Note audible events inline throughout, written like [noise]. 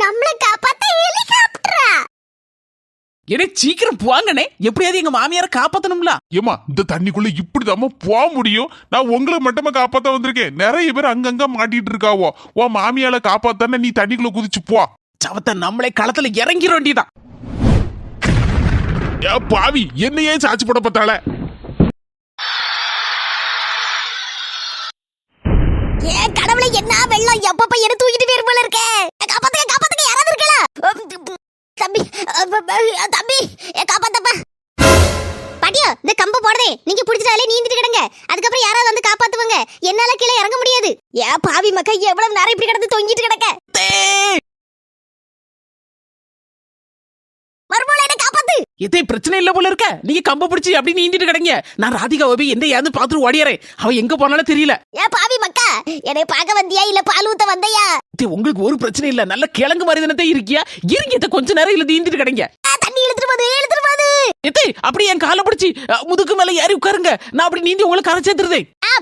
நம்மள காப்பாத்த ஹெலிகாப்டரா என்னே சீக்கிரம் போங்கண்ணே எப்படியாவது எங்க மாமியார காப்பாத்தணும்ல. ஏமா இந்த தண்ணிக்குள்ள இப்படிதாம்மா போக முடியும்? நான் உங்களை மட்டுமா காப்பாத்த வந்திருக்கேன். நிறைய பேர் அங்கங்க மாட்டிட்டு இருக்காவோ. உன் மாமியால காப்பாத்தானே நீ தண்ணிக்குள்ள குதிச்சு போ. சவத்த நம்மளே களத்துல இறங்கிட வேண்டியதான் ஏ பாவி என்னையே சாச்சு போட பார்த்தால ஏ கடவுளே என்ன வெள்ளம்? எப்பப்ப என்ன தூக்கிட்டு போயிரு போல இருக்கே காப்பாத்துங்க காப்பாத்துங்க யாராவது இருக்கல தம்பி அ, தம்பி ஏ காப்பாத்தப்பா. பாட்டியோ இந்த கம்பு போடுதே நீங்க புடிச்சிட்டாலே நீந்திட்டு கிடங்க. அதுக்கப்புறம் யாராவது வந்து காப்பாத்துவாங்க. என்னால கீழே இறங்க முடியாது. ஏ பாவி மக்கா எவ்வளவு நேரம் இப்படி கிடந்து தொங்கிட்டு கிடக்க? மறுபடியும் என்ன காப்பாத்து. எதே பிரச்சனை இல்ல போல இருக்க? நீங்க கம்ப பிடிச்சி அப்படி நீந்திட்டு கிடங்க. நான் ராதிகா போய் எந்த ஏந்து பாத்துட்டு ஓடியறேன் அவ எங்க போனாலும் தெரியல. ஏ பாவி மக்கா என்னை பார்க்க வந்தியா இல்ல பால் ஊத்த வந்தையா? இதே உங்களுக்கு ஒரு பிரச்சனை இல்ல. நல்ல கிழங்கு மாதிரி தானே இருக்கியா? இருங்க இதை கொஞ்ச நேரம் இல்ல நீந்திட்டு கிடங்க. தண்ணி இழுத்துட்டு போது இழுத்துட்டு போது. எத்தே அப்படி என் காலை பிடிச்சி அஹ், முதுகு மேல ஏறி உட்காருங்க. நான் அப்படி நீந்தி உங்களை கரை சேர்த்துருதே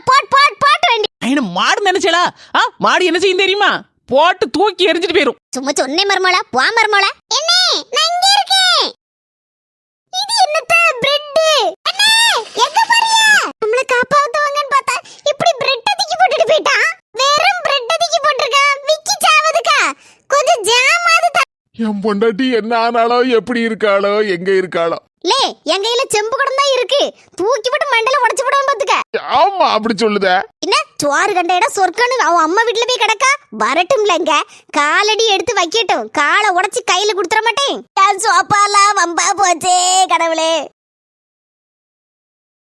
போட் போட் போட் வேண்டி. என்ன மாடு நினைச்சலா ஆ மாடு என்ன செய்யும் தெரியுமா? போட்டு தூக்கி எரிஞ்சிட்டு போயிரும். சும்மா சொன்னே மருமலா போ மருமலா என்ன நான் இது என்னத்த பிரெட் அண்ணே எங்க போறியா? நம்மள காப்பாத்துவாங்கன்னு பார்த்தா இப்படி பிரெட் தூக்கி போட்டுட்டு போயிட்டான் வெறும் பிரெட் தூக்கி போட்டுருக்கான் விக்கி சாவதுக்கா? கொஞ்சம் தா- என் பொண்டாட்டி என்ன ஆனாலோ எப்படி இருக்காளோ எங்க இருக்காளோ. லே என் கையில செம்பு குடம் தான் இருக்கு. தூக்கி போட்டு மண்டையில உடைச்சு போடாம பாத்துக்க. ஆமா அப்படி சொல்லுத. என்ன? சோறு கண்ட இடம் சொர்க்கன்னு அவன் அம்மா வீட்டுல போய் கிடக்கா? வரட்டும்லங்க காலடி எடுத்து வைக்கட்டும். காலை உடைச்சு கையில கொடுத்துற மாட்டேன். சோப்பாலாம் வம்பா போச்சே. கடவுளே.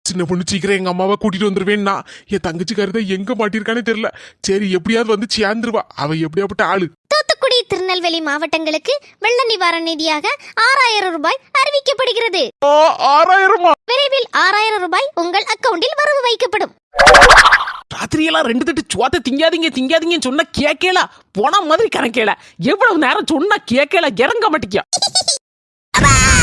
சின்ன பொண்ணு சீக்கிரம் எங்க அம்மாவை கூட்டிட்டு வந்துருவேன்னா என் தங்கச்சி கருதை எங்க மாட்டிருக்கானே தெரியல. சரி எப்படியாவது வந்து சேர்ந்துருவா. அவ எப்படியாப்பட்ட ஆளு. தூத்துக்குடி திருநெல்வேலி மாவட்டங்களுக்கு வெள்ள நிவாரண நிதியாக ஆறாயிரம் ரூபாய் அறிவிக்கப்படுகிறது. ஓ ஆறாயிரமா? விரைவில் ஆறாயிரம் ரூபாய் உங்கள் அக்கவுண்டில் வரவு வைக்கப்படும். ராத்திரியெல்லாம் ரெண்டு தட்டு சோத்த திங்காதீங்க திங்காதீங்கன்னு சொன்னா கேட்கல. போன மாதிரி கணக்கேல எவ்வளவு நேரம் சொன்னா கேட்கல இறங்க [laughs]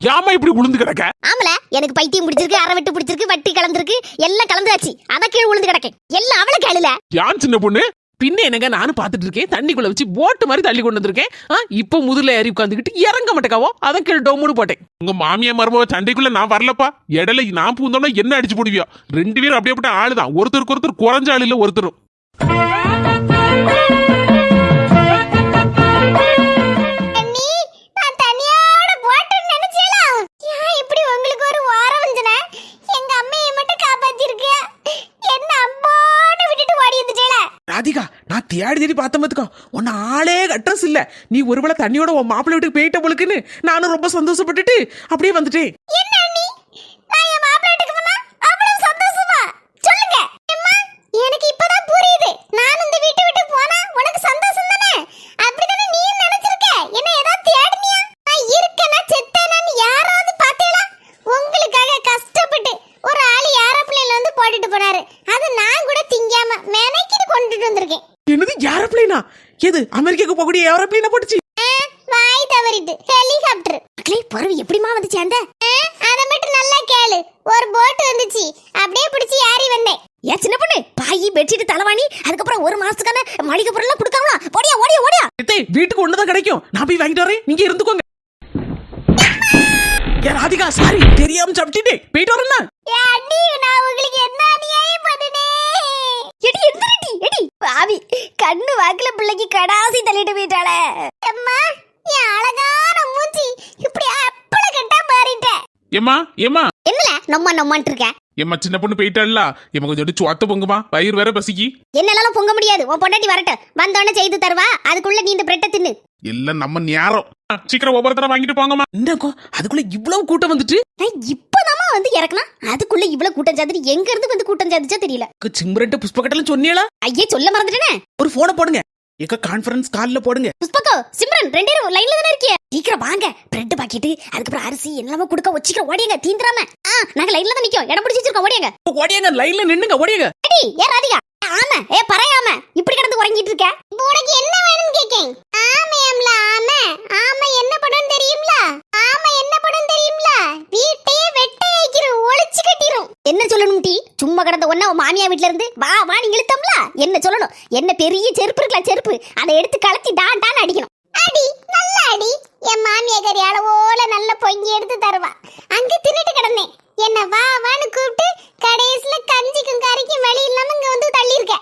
ஏமா இப்படி உளுந்து கிடக்க? ஆமல எனக்கு பைத்தியம் பிடிச்சிருக்கு அரை வெட்டு பிடிச்சிருக்கு வட்டி கலந்துருக்கு எல்லாம் கலந்தாச்சு. அத கீழே விழுந்து கிடக்கேன் எல்லாம் அவளை கேளுல. ஏன் சின்ன பொண்ணு? பின்ன என்னங்க நானும் பார்த்துட்டு இருக்கேன். தண்ணிக்குள்ள வச்சு போட்டு மாதிரி தள்ளி கொண்டு வந்திருக்கேன். இப்போ முதல்ல ஏறி உட்காந்துக்கிட்டு இறங்க மாட்டேக்காவோ? அதை கீழே டோமுன்னு போட்டேன். உங்க மாமியா மருமவ சண்டைக்குள்ள நான் வரலப்பா. இடையில நான் பூந்தோம்னா என்ன அடிச்சு போடுவியா? ரெண்டு பேரும் அப்படியேப்பட்ட ஆளுதான். ஒருத்தருக்கு ஒருத்தர் குறைஞ்ச ஆளு இல்ல ஒருத்தரும். ராதிகா நான் தேடி தேடி பார்த்த பார்த்துக்கோ. உன்னை ஆளே அட்ரஸ் இல்லை. நீ ஒருவேளை தண்ணியோட உன் மாப்பிள்ளை வீட்டுக்கு போயிட்ட போலுக்குன்னு நானும் ரொம்ப சந்தோஷப்பட்டுட்டு அப்படியே வந்துட்டேன் என்ன அண்ணி நான் என் மாப்பிள்ளை வீட்டுக்கு போனா அவ்வளவு சந்தோஷமா சொல்லுங்க அம்மா எனக்கு இப்பதான் புரியுது நான் இந்த வீட்டை விட்டு போனா உனக்கு சந்தோஷம் தானே அப்படிதானே நீ நினைச்சிருக்க என்ன ஏதாவது தேடினியா நான் இருக்கேனா செத்தேனான்னு யாராவது பார்த்தேளா உங்களுக்காக கஷ்டப்பட்டு ஒரு ஆள் ஏரோப்ளேன்ல வந்து போட்டுட்டு போனாரு அது நான் கூட திங்காம மெனக்கிட்டு கொண்டுட்டு வந்திருக்கேன் என்னது ஏரோப்ளேனா எது? அமெரிக்காவுக்கு போகக்கூடிய ஏரோப்ளேனா போட்டுச்சு. வாய் தவறிட்டு. ஹெலிகாப்டர். மக்களே பறவை எப்படிமா வந்து சேர்ந்த அத மட்டும் நல்லா கேளு. ஒரு போட் வந்துச்சு. அப்படியே பிடிச்சி ஏறி வந்தேன். ஏன் சின்ன பொண்ணு பாயி பெட்ஷீட் தலைவாணி அதுக்கப்புறம் ஒரு மாசத்துக்கான மளிகை பொருள்லாம் கொடுக்காங்களா? ஓடியா ஓடியா ஓடியா. வீட்டுக்கு ஒண்ணுதான் கிடைக்கும். நான் போய் வாங்கிட்டு வரேன். நீங்க இருந்துக்கோங்க. ஏ ராதிகா சாரி தெரியாம சாப்பிட்டுட்டே போயிட்டு வரேன்னா? ஏ அண்ணி நான் உங்களுக்கு என்ன அநியாயம் பண்ணுனே? எடி எடி பாவி கண்ணு வாக்குல பிள்ளைக்கு கடாசி தள்ளிட்டு போயிட்டாளே. அம்மா என் அழகான மூஞ்சி இப்படி அப்பள கட்டா மாறிட்டேன் ஏமா ஏமா என்னல நம்ம நம்மன்ட்டு இருக்க? ஏமா சின்ன பொண்ணு போயிட்டாள்ல. ஏமா கொஞ்சம் சோத்த பொங்குமா? வயிறு வேற பசிக்கி. என்னால பொங்க முடியாது. உன் பொண்டாட்டி வரட்டும். வந்தோடனே செய்து தருவா. அதுக்குள்ள நீ இந்த பிரெட்டை தின்னு. எல்லாம் நம்ம நேரம். சீக்கிரம் ஒவ்வொருத்தர வாங்கிட்டு போங்கம்மா. என்னக்கோ அதுக்குள்ள இவ்வளவு கூட்டம் வந்துட்டு? நான் இப்பதாம்மா வந்து இறக்கலாம் அதுக்குள்ள இவ்வளவு கூட்டம் சாதிட்டு எங்க இருந்து வந்து கூட்டம் சாதிச்சா தெரியல. சிம்ரன்ட்ட புஷ்பகட்டெல்லாம் சொன்னீங்களா ஐயே சொல்ல மறந்துட்டேனே. ஒரு போனை போடுங்க. எங்க கான்ஃபரன்ஸ் கால்ல போடுங்க. புஷ்பகோ சிம்ரன் ரெண்டு பேரும் லைன்ல தானே இருக்கிய சீக்கிரம் வாங்க. பிரெட் பாக்கெட் அதுக்கப்புறம் அரிசி எல்லாமே கொடுக்க சீக்கிரம் ஓடியங்க தீந்துராம நாங்க லைன்ல தான் நிக்கோம். இடம் பிடிச்சி வச்சிருக்கோம் ஓடியங்க. ஓடியாங்க லைன்ல நின்னுங்க ஓடியாங்க. அடி ஏ ராதிகா. ஆமா ஏ பறையாம. இப்படி கிடந்து உறங்கிட்டு இருக்க? இப்போ உனக்கு என்ன வேணும்னு கேக்கேன்? ஆமையாம்ல ஆமை. ஆமை என்ன படம் தெரியும்ல ஆமை என்ன படம் தெரியும்ல வீட்டையே வெட்ட வைக்கிறோம் ஒளிச்சு கட்டிரும் என்ன சொல்லணும் கடந்த ஒன்னா உன் மாமியா வீட்ல இருந்து வா வா நீ இழுத்தம்ல. என்ன சொல்லணும்? என்ன பெரிய செருப்பு இருக்கலாம் செருப்பு. அதை எடுத்து கலத்தி டான் டான் அடிக்கணும். அடி நல்ல அடி. என் மாமியா கறி அளவோல நல்ல பொங்கி எடுத்து தருவா. அங்க தின்னுட்டு கிடந்தேன். என்ன வா வான்னு கூப்பிட்டு கடைசியில கஞ்சிக்கும் கறிக்கும் வழி இல்லாம இங்க வந்து தள்ளி இருக்க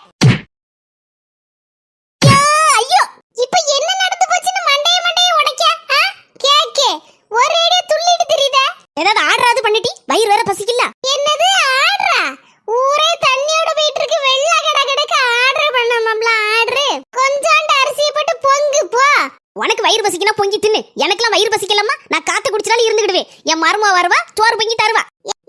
யா, ஐயோ இப்ப என்ன நடந்து போச்சுன்னு மண்டைய மண்டைய உடைக்க ஆ? கேக்கே ஒரே அடியா துள்ளிட்டு தெரியுதா ஏதாவது ஆடுறாது பண்ணிட்டி வயிறு வேற பசிக்கல என்னது ஆடுறா ஊரே தண்ணியோட போயிட்டு இருக்கு வெள்ளா கட கடக்க ஆர்டர் பண்ணாமல ஆர்டர் கொஞ்சோண்டு அரிசி போட்டு பொங்கு போ உனக்கு வயிறு பசிக்கினா பொங்கி தின்னு எனக்கெல்லாம் வயிறு பசிக்கலமா நான் காத்து குடிச்சாலும் இருந்துக்கிடுவேன் என் மருமா வருவா சோறு பொங்கி தருவா.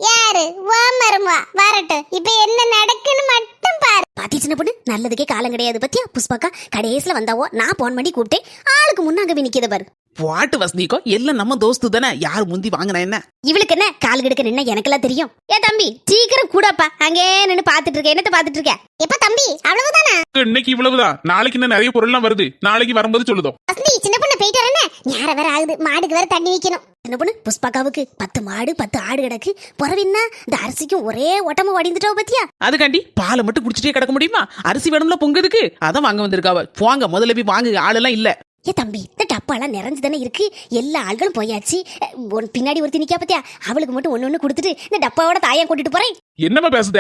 யாரு? வா மருமா வரட்டும். இப்ப என்ன நடக்குன்னு மட்டும் பாரு. பாத்தி சின்ன பொண்ணு நல்லதுக்கே காலம் கிடையாது பத்தியா? புஷ்பாக்கா கடைசில வந்தாவோ நான் போன் பண்ணி கூப்பிட்டேன். ஆளுக்கு முன்னாங்க போய் பாரு. பாட்டு வசந்திக்கோ எல்லாம் நம்ம தோஸ்து தானே. யார் முந்தி வாங்கினா என்ன? இவளுக்கு என்ன? கால் கிடக்க நின்ன எனக்கெல்லாம் தெரியும். ஏ தம்பி சீக்கிரம் கூடப்பா. அங்கே நின்னு பாத்துட்டு இருக்க என்னத்த பாத்துட்டு இருக்க எப்ப தம்பி அவ்வளவுதானா? இன்னைக்கு இவ்வளவுதான். நாளைக்கு இன்னும் நிறைய பொருள்லாம் வருது. நாளைக்கு வரும்போது சொல்லுதோம் வசந்தி சின்ன பொண்ணு போயிட்டு வரேன்னு நேரம் வேற ஆகுது. மாடுக்கு வேற தண்ணி வைக்கணும். சின்ன பொண்ணு புஷ்பாக்காவுக்கு பத்து மாடு பத்து ஆடு கிடக்கு. புறவின்னா இந்த அரிசிக்கும் ஒரே ஓட்டமா வடிந்துட்டோம் பத்தியா? அதுக்காண்டி பாலை மட்டும் குடிச்சிட்டே கிடக்க முடியுமா? அரிசி வேணும்ல பொங்குதுக்கு அதான் வாங்க வந்திருக்காவ. போங்க முதல்ல போய் வாங்க. ஆளெல்லாம் இல்ல. ஏ தம்பி இந்த டப்பாலாம் நிறைஞ்சு தானே இருக்கு? எல்லா ஆள்களும் போயாச்சு. உன் பின்னாடி ஒருத்தி நிக்கா பத்தியா? அவளுக்கு மட்டும் ஒண்ணு ஒண்ணு கொடுத்துட்டு இந்த டப்பாவோட தாயா கூட்டிட்டு போறேன். என்னம்மா பேசுத?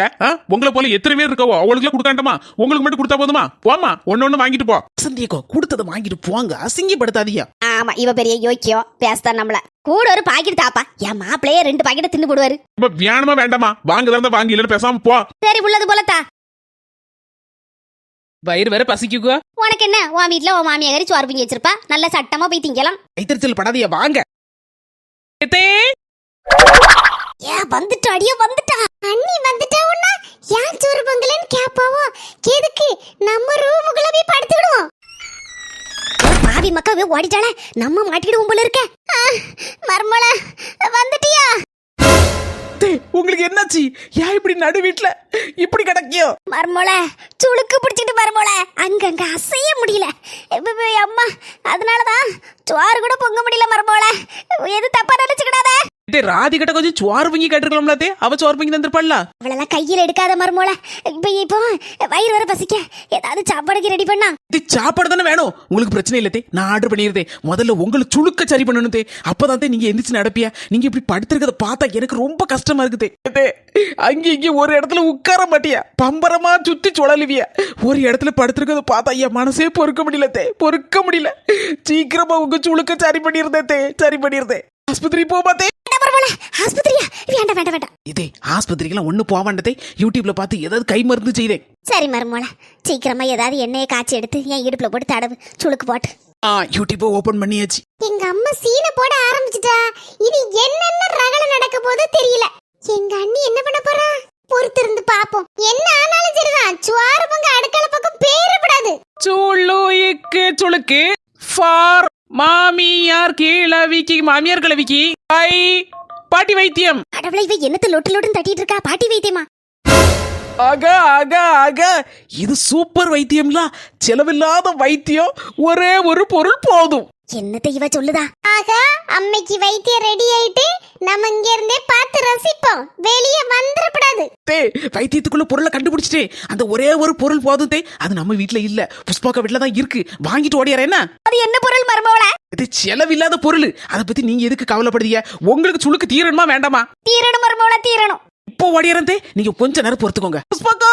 உங்களை போல எத்தனை பேர் இருக்கவோ அவங்களுக்கு கொடுக்காண்டமா? உங்களுக்கு மட்டும் கொடுத்தா போதுமா? போமா ஒன்னு ஒண்ணு வாங்கிட்டு போ. வசந்தியக்கோ கொடுத்ததை வாங்கிட்டு போங்க. அசிங்கப்படுத்தாதீங்க. ஆமா இவ பெரிய யோக்கியம் பேசுதான் நம்மள. கூட ஒரு பாக்கெட் தாப்பா. என் மாப்பிளையே ரெண்டு பாக்கெட்டை தின்னு போடுவாரு. வேணுமா வேண்டாமா? வாங்க இருந்தா வாங்கி இல்லைன்னு பேசாம போ. சரி உள்ளது போலத்தா. வயிறு வேற பசிக்குங்க உனக்கு என்ன உன் வீட்ல உன் மாமியாரி சோறு பிங்கி வச்சிருப்பா. நல்ல சட்டமா போய் திங்கலாம். கைத்தறிச்சல் படாதீங்க வாங்க. ஏன் வந்துட்டா? அடியே வந்துட்டா. அண்ணி வந்துட்டா உன்னா? ஏன் சோறு பொங்கலன்னு கேப்பாவோ? எதுக்கு நம்ம ரூமுக்குள்ள போய் படுத்துக்கிடுவோம் பாவி மக்காவே ஓடிட்டாளே. நம்ம மாட்டிக்கிடுவோம் போல இருக்க. மர்மல. என்னாச்சு ஏன் இப்படி நடு வீட்டுல இப்படி கிடக்கியோ? மர்மோல சுளுக்கு பிடிச்சிட்டு மர்மோல அங்கங்க அசைய முடியல. அம்மா அதனாலதான் சோறு கூட பொங்க முடியல மர்மோல எது தப்பா நினைச்சுக்கிடாத? இதே ராதி கிட்ட கொஞ்சம் சோறு பொங்கி கேட்டிருக்கலாம்ல தே அவ சோறு பொங்கி தந்திருப்பாள்ல. அவளெல்லாம் கையில் எடுக்காத மர்மோல இப்ப இப்போ வயிறு வர பசிக்க. ஏதாவது சாப்பாடுக்கு ரெடி பண்ணா. இது சாப்பாடு தானே வேணும். உங்களுக்கு பிரச்சனை இல்லை தே நான் ஆர்டர் பண்ணியிருந்தேன் முதல்ல உங்களுக்கு சுளுக்க சரி பண்ணணும் தே அப்பதான் தே நீங்க எந்திரிச்சு நடப்பியா? நீங்க இப்படி படுத்திருக்கத பார்த்தா எனக்கு ரொம்ப கஷ்டமா இருக்குது தே அங்க இங்க ஒரு இடத்துல உட்கார மாட்டியா? பம்பரமா சுத்தி சுழலுவியா? ஒரு இடத்துல படுத்திருக்கத பார்த்தா என் மனசே பொறுக்க முடியல தே பொறுக்க முடியல. சீக்கிரமா உங்க சுளுக்க சரி பண்ணியிருந்தேன் தே சரி பண்ணியிருந்தேன் ஆஸ்பத்திரி போமா மர்மோல ஆஸ்பத்திரியா? வேண்டாம் வேண்டாம் வேண்டாம். இதே ஆஸ்பத்திரிக்கெல்லாம் ஒண்ணு போவாண்டதே யூடியூப்ல பார்த்து ஏதாவது கை மருந்து செய்தேன் சரி மர்மோல சீக்கிரமா ஏதாவது எண்ணெயை காய்ச்சி எடுத்து என் இடுப்புல போட்டு தடவு. சுளுக்கு போட்டு. ஆ யூடியூப்பை ஓபன் பண்ணியாச்சு. எங்க அம்மா சீனை போட ஆரம்பிச்சிட்டா. இது என்னென்ன ரகல நடக்க போதோ தெரியல. எங்க அண்ணி என்ன பண்ண போறா? பொறுத்திருந்து பாப்போம். என்ன ஆனாலும் சரிதான். சுவாறு பங்கு அடுக்கள பக்கம் பேரப்படாது. சுளுக்கு சுளுக்கு. ஃபார் மாமியார் கிழவிக்கு மாமியார் கிழவிக்கு ஐ பாட்டி வைத்தியம். கடவுளை இவ என்னத்த லொட்டு லொட்டுன்னு தட்டிட்டு இருக்கா? பாட்டி வைத்தியமா? ஆக ஆக ஆக இது சூப்பர் வைத்தியம்லாம் செலவில்லாத வைத்தியம். ஒரே ஒரு பொருள் போதும். என்னத்த இவ சொல்லுதா? ஆகா அம்மைக்கு வைத்தியம் ரெடி ஆயிட்டு நம்ம இங்க இருந்தே பார்த்து ரசிப்போம். வெளியே வந்துடக்கூடாது தே வைத்தியத்துக்குள்ள பொருளை கண்டுபிடிச்சிட்டே அந்த ஒரே ஒரு பொருள் போதும் தே. அது நம்ம வீட்ல இல்ல. புஷ்பாக்கா வீட்ல தான் இருக்கு. வாங்கிட்டு ஓடியார என்ன? அது என்ன பொருள் மருமவள? இது செலவில்லாத பொருள். அதை பத்தி நீங்க எதுக்கு கவலைப்படுறீங்க உங்களுக்கு சுளுக்கு தீரணுமா வேண்டாமா? தீரணும் மருமவள தீரணும். இப்போ ஓடியாரந்தே நீங்க கொஞ்ச நேரம் பொறுத்துக்கோங்க. புஷ்பாக்கா!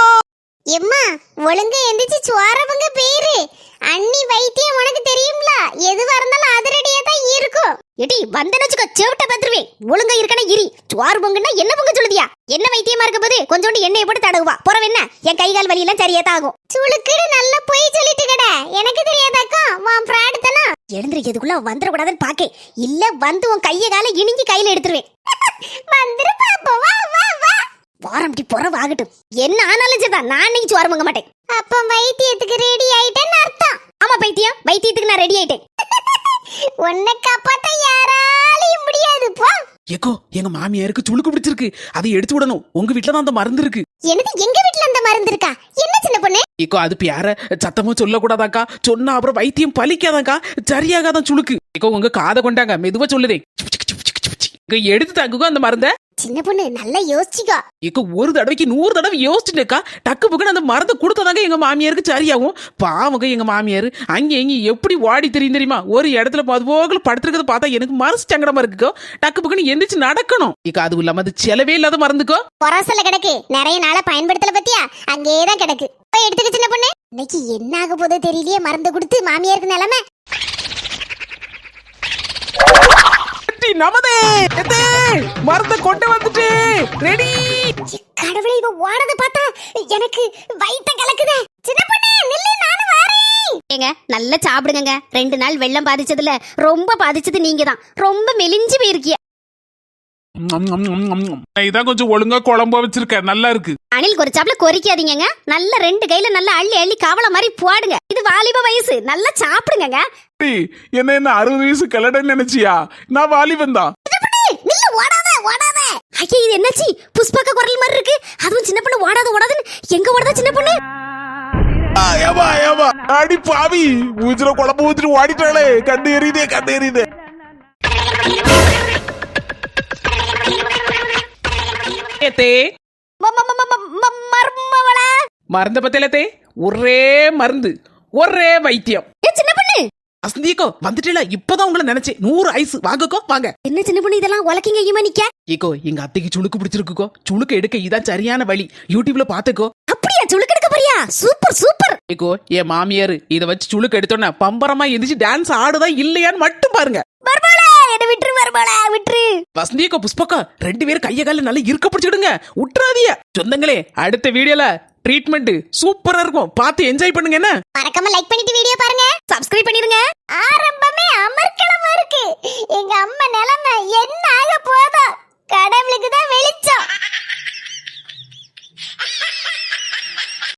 எம்மா ஒழுங்கா எந்திரிச்சு சுவாரவங்க பேரு. அண்ணி வைத்தியம் உனக்கு தெரியும்ல? எதுவா இருந்தாலும் அதிரடியா தான் இருக்கும். எடி வந்தன வச்சுக்க செவிட்ட பத்துருவேன். ஒழுங்கா இருக்கனா இரி. சுவார் பொங்குன்னா என்ன பொங்க சொல்லுதியா? என்ன வைத்தியமா இருக்க போது கொஞ்சோண்டு எண்ணெயை போட்டு தடவுவா. புறவு என்ன? என் கை கால் வலி எல்லாம் சரியா தான் ஆகும். சுளுக்குடு நல்லா போய் சொல்லிட்டு கட எனக்கு தெரியாதாக்கா? உன் பிராடு தானா எழுந்திருக்கிறதுக்குள்ள வந்துடக்கூடாதுன்னு பாக்கே. இல்ல வந்து உன் கைய கால இணிங்கி கையில எடுத்துருவேன். வந்துரு பாப்போம். வா வா வா. வாரம்டி புறவு புறவாகட்டும். என்ன ஆனாலும் சரிதான். நான் இன்னைக்கு சுவார் பொங்க மாட்டேன். அப்ப வைத்தியத்துக்கு ரெடி ஆயிட்டேன்னு அர்த்தம். ஆமா பைத்தியம் வைத்தியத்துக்கு நான் ரெடி ஆயிட்டேன். [laughs] உன்னை காப்பாத்த யாராலையும் முடியாது போ. ஏக்கோ எங்க மாமியாருக்கு சுளுக்கு பிடிச்சிருக்கு. அதை எடுத்து விடணும். உங்க வீட்ல தான் அந்த மருந்து இருக்கு. எனது எங்க வீட்ல அந்த மருந்து இருக்கா? என்ன சின்ன பொண்ணு? ஏக்கோ அது யார சத்தமும் சொல்லக்கூடாதாக்கா? சொன்னா அப்புறம் வைத்தியம் பலிக்காதாக்கா? சரியாகாதான் சுளுக்கு. ஏக்கோ உங்க காதை கொண்டாங்க. மெதுவா சொல்லுதே. எடுத்து தாங்குங்க அந்த மருந்த. சின்ன பொண்ணு நல்லா யோசிச்சுக்கோ. இக்க ஒரு தடவைக்கு நூறு தடவை யோசிச்சுட்டேக்கா டக்கு புக்குன்னு அந்த மரத்தை கொடுத்ததாங்க எங்க மாமியாருக்கு சரியாகும். பாவங்க எங்க மாமியார். அங்கே எங்க எப்படி வாடி தெரியும் தெரியுமா? ஒரு இடத்துல போகல படுத்துருக்கத பார்த்தா எனக்கு மனசு சங்கடமா இருக்குக்கோ. டக்கு புக்குன்னு எந்திரிச்சு நடக்கணும். இக்க அதுவும் இல்லாம அது செலவே இல்லாத மறந்துக்கோ பொறாசல கிடக்கு. நிறைய நாளா பயன்படுத்தல பத்தியா? அங்கேயே தான் கிடக்கு. போய் எடுத்துக்க சின்ன பொண்ணு. இன்னைக்கு என்ன ஆக போதோ தெரியலையே மருந்து கொடுத்து மாமியாருக்கு நிலைமை. நமதே எத்தே, மரத்தை கொண்டு வந்துட்டு ரெடி. கடவுளே இவ ஓடத பார்த்தா எனக்கு வயித்த கலக்குதே. சின்ன பொண்ணு நில்லு நானும் வாரேன். ஏங்க நல்லா சாப்பிடுங்க ரெண்டு நாள் வெள்ளம் பாதிச்சதுல ரொம்ப பாதிச்சது நீங்க தான் ரொம்ப மெலிஞ்சு போயிருக்கிய. இதான் கொஞ்சம் ஒழுங்கா குழம்பா வச்சிருக்க நல்லா இருக்கு. அணில் குறிச்சாப்ல கொறிக்காதீங்கங்க. நல்ல ரெண்டு கையில நல்லா அள்ளி அள்ளி கவலை மாதிரி போடுங்க. இது வாலிப வயசு. நல்லா சாப்பிடுங்க என்ன என்ன அறுபது வயசு கலடன்னு நினைச்சியா? நான் வாலிபன் தான். ஐயா இது என்னாச்சு? புஷ்பக்க குரல் மாதிரி இருக்கு. அதுவும் சின்ன பொண்ணு ஓடாத ஓடாதுன்னு எங்க ஓடாத சின்ன பொண்ணு? ஏவா ஏவா. அடி பாவி. ஊச்சுற குழம்பு ஊத்துட்டு ஓடிட்டாளே. கண்டு எறியுதே கண்டு எறியுதே மருந்த பத்தியலத்தே. ஒரே மருந்து. ஒரே வைத்தியம். அசந்தியக்கோ வந்துட்டீல. இப்பதான் உங்களை நினைச்சேன். நூறு ஐஸ். வாங்கக்கோ வாங்க. என்ன சின்ன பொண்ணு இதெல்லாம் உலக்கிங்க ஐயமா நிக்க? எங்க அத்தைக்கு சுளுக்கு பிடிச்சிருக்குக்கோ. சுளுக்கு எடுக்க இதான் சரியான வழி. யூடியூப்ல பாத்துக்கோ. அப்படியா? சுளுக்கெடுக்க போறியா? Super super. ஈகோ என் மாமியார் இத வச்சு சுளுக்கு எடுத்தோன்னே பம்பரமா எந்திரிச்சு டான்ஸ் ஆடுதா இல்லையான்னு மட்டும் பாருங்க. விட்டுரு மர்மவளா விட்டுரு. வசந்தியக்கோ புஷ்பக்கா ரெண்டு பேரும் கைய கால நல்லா இருக்க பிடிச்சிடுங்க விட்டுறாதிய சொந்தங்களே அடுத்த வீடியோல ட்ரீட்மெண்ட் சூப்பரா இருக்கும். பார்த்து என்ஜாய் பண்ணுங்க என்ன? மறக்காம லைக் பண்ணிட்டு வீடியோ பாருங்க. சப்ஸ்கிரைப் பண்ணிருங்க. ஆரம்பமே அமர்க்களமா இருக்கு. எங்க அம்மா நிலைமை என்ன ஆக போதோ கடவுளுக்கு தான் வெளிச்சம்.